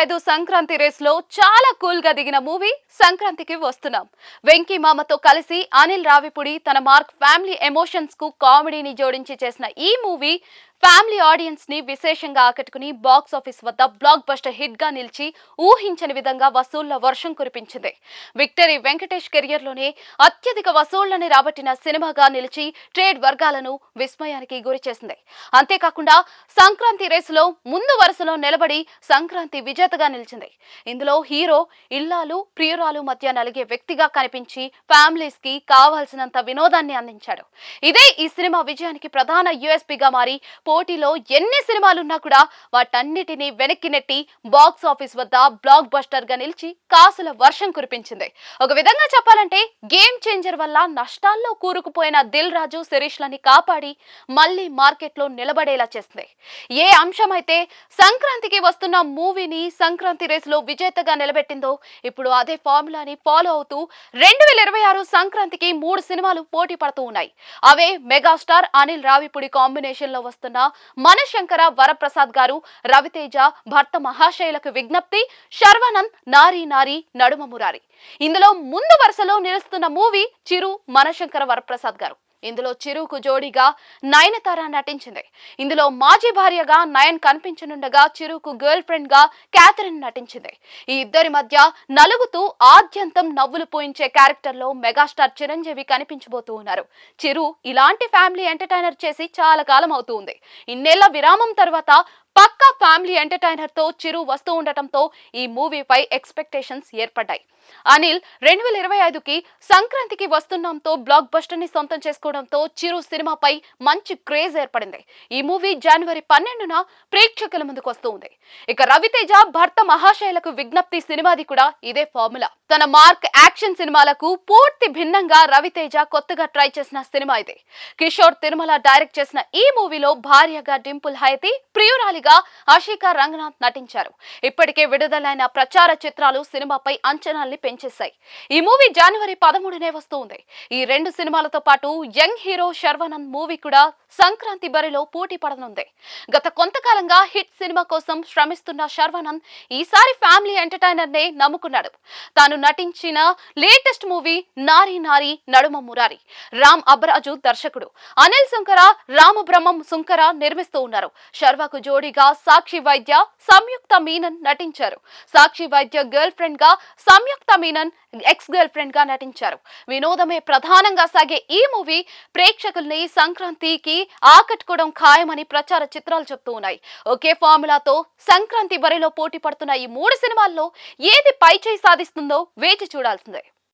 ఐదు సంక్రాంతి రేస్లో చాలా కూల్గా దిగిన మూవీ సంక్రాంతికి వస్తున్నాం. వెంకీ మామతో కలిసి అనిల్ రావిపుడి తన మార్క్ ఫ్యామిలీ ఎమోషన్స్కు కామెడీని జోడించి చేసిన ఈ మూవీ ఫ్యామిలీ ఆడియన్స్ని విశేషంగా ఆకట్టుకుని బాక్స్ ఆఫీస్ వద్ద బ్లాక్ బస్టర్ హిట్గా నిలిచి ఊహించని విధంగా వసూళ్ళ వర్షం కురిపించింది. విక్టరీ వెంకటేష్ కెరియర్లోనే అత్యధిక వసూళ్ళని రాబట్టిన సినిమాగా నిలిచి ట్రేడ్ వర్గాలను విస్మయానికి గురి చేసింది. అంతేకాకుండా సంక్రాంతి రేసులో ముందు వరుసలో నిలబడి సంక్రాంతి విజేతగా నిలిచింది. ఇందులో హీరో ఇల్లాలు ప్రియురాలు మధ్య నలిగే వ్యక్తిగా కనిపించి ఫ్యామిలీస్కి కావాల్సినంత వినోదాన్ని అందించాడు. ఇదే ఈ సినిమా విజయానికి ప్రధాన యూఎస్పీగా మారి పోటీలో ఎన్ని సినిమాలున్నా కూడా వాటన్నిటినీ వెనక్కి నెట్టి బాక్స్ ఆఫీస్ వద్ద బ్లాక్ బస్టర్గా నిలిచి కాసుల వర్షం కురిపించింది. ఒక విధంగా చెప్పాలంటే గేమ్ చేంజర్ వల్ల నష్టాల్లో కూరుకుపోయిన దిల్ రాజు శిరీష్ లని కాపాడి మళ్ళీ మార్కెట్లో నిలబడేలా చేసింది. ఏ అంశం అయితే సంక్రాంతికి వస్తున్న మూవీని సంక్రాంతి రేసులో విజేతగా నిలబెట్టిందో ఇప్పుడు అదే ఫార్ములాని ఫాలో అవుతూ రెండు వేల ఇరవై ఆరు సంక్రాంతికి మూడు సినిమాలు పోటీ పడుతూ ఉన్నాయి. అవే మెగాస్టార్ అనిల్ రావిపుడి కాంబినేషన్లో వస్తున్న మనశంకర వరప్రసాద్ గారు రవితేజ భర్త మహాశైలకు విజ్ఞప్తి శర్వానంద్ నారీ నారీ నడుమ మురారి. ఇందులో ముందు వరుసలో నిలుస్తున్న మూవీ చిరు మనశంకర వరప్రసాద్ గారు. ఇందులో చిరుకు జోడీగా నయనతార నటించింది. ఇందులో మాజీ భార్యగా నయన్ కనిపించనుండగా చిరుకు గర్ల్ ఫ్రెండ్గా క్యాథరిన్ నటించింది. ఈ ఇద్దరి మధ్య నలుగుతూ ఆద్యంతం నవ్వులు పోయించే క్యారెక్టర్లో మెగాస్టార్ చిరంజీవి కనిపించబోతూ ఉన్నారు. చిరు ఇలాంటి ఫ్యామిలీ ఎంటర్టైనర్ చేసి చాలా కాలం అవుతుంది ఇన్నేళ్ళ విరామం తర్వాత పక్కా ఫ్యామిలీ ఎంటర్టైనర్తో చిరు వస్తూ ఉండటంతో ఈ మూవీపై ఎక్స్పెక్టేషన్స్ ఏర్పడ్డాయి. అనిల్ రెండు వేల ఇరవై ఐదుకి సంక్రాంతికి వస్తున్నాంతో బ్లాక్ బస్టర్ని సొంతం చేసుకోవడంతో చిరు సినిమాపై మంచి క్రేజ్ ఏర్పడింది. ఈ మూవీ జనవరి పన్నెండున ప్రేక్షకుల ముందుకు వస్తూ ఉంది ఇక రవితేజ భర్త మహాశైలకు విజ్ఞప్తి సినిమాది కూడా ఇదే ఫార్ములా. తన మార్క్ యాక్షన్ సినిమాలకు పూర్తి భిన్నంగా రవితేజ కొత్తగా ట్రై చేసిన సినిమా ఇది. కిషోర్ తిరుమల డైరెక్ట్ చేసిన ఈ మూవీలో భార్యగా డింపుల్ హైతి ప్రియురాలిగా ఆషికా రంగనాథ్ నటించారు. ఇప్పటికే విడుదలైన ప్రచార చిత్రాలు సినిమాపై అంచనాల్ని పెంచేశాయి. ఈ మూవీ జనవరి పదమూడునే వస్తుంది. ఈ రెండు సినిమాలతో పాటు యంగ్ హీరో శర్వానంద్ మూవీ కూడా సంక్రాంతి బరిలో పోటీ పడనుంది. గత కొంతకాలంగా హిట్ సినిమా కోసం శ్రమిస్తున్న శర్వానంద్ ఈసారి ఫ్యామిలీ ఎంటర్టైనర్ నే నమ్ముకున్నాడు. తాను నటించిన లేటెస్ట్ మూవీ నారి నారి నడుమ మురారి. రామ్ అబ్రాజు దర్శకుడు. అనిల్ సుంకర రామబ్రహ్మం సుంకర నిర్మిస్తూ ఉన్నారు. శర్వాకు జోడి జోడీగా సాక్షి వైద్య సంయుక్త మీనన్ నటించారు. సాక్షి వైద్య గర్ల్ ఫ్రెండ్గా సంయుక్త మీనన్ ఎక్స్ గర్ల్ ఫ్రెండ్గా నటించారు. వినోదమే ప్రధానంగా సాగే ఈ మూవీ ప్రేక్షకుల్ని సంక్రాంతికి ఆకట్టుకోవడం ఖాయమని ప్రచార చిత్రాలు చెప్తూ ఉన్నాయి. ఒకే ఫార్ములాతో సంక్రాంతి బరిలో పోటీ పడుతున్న ఈ మూడు సినిమాల్లో ఏది పై చేయి సాధిస్తుందో వేచి చూడాల్సిందే.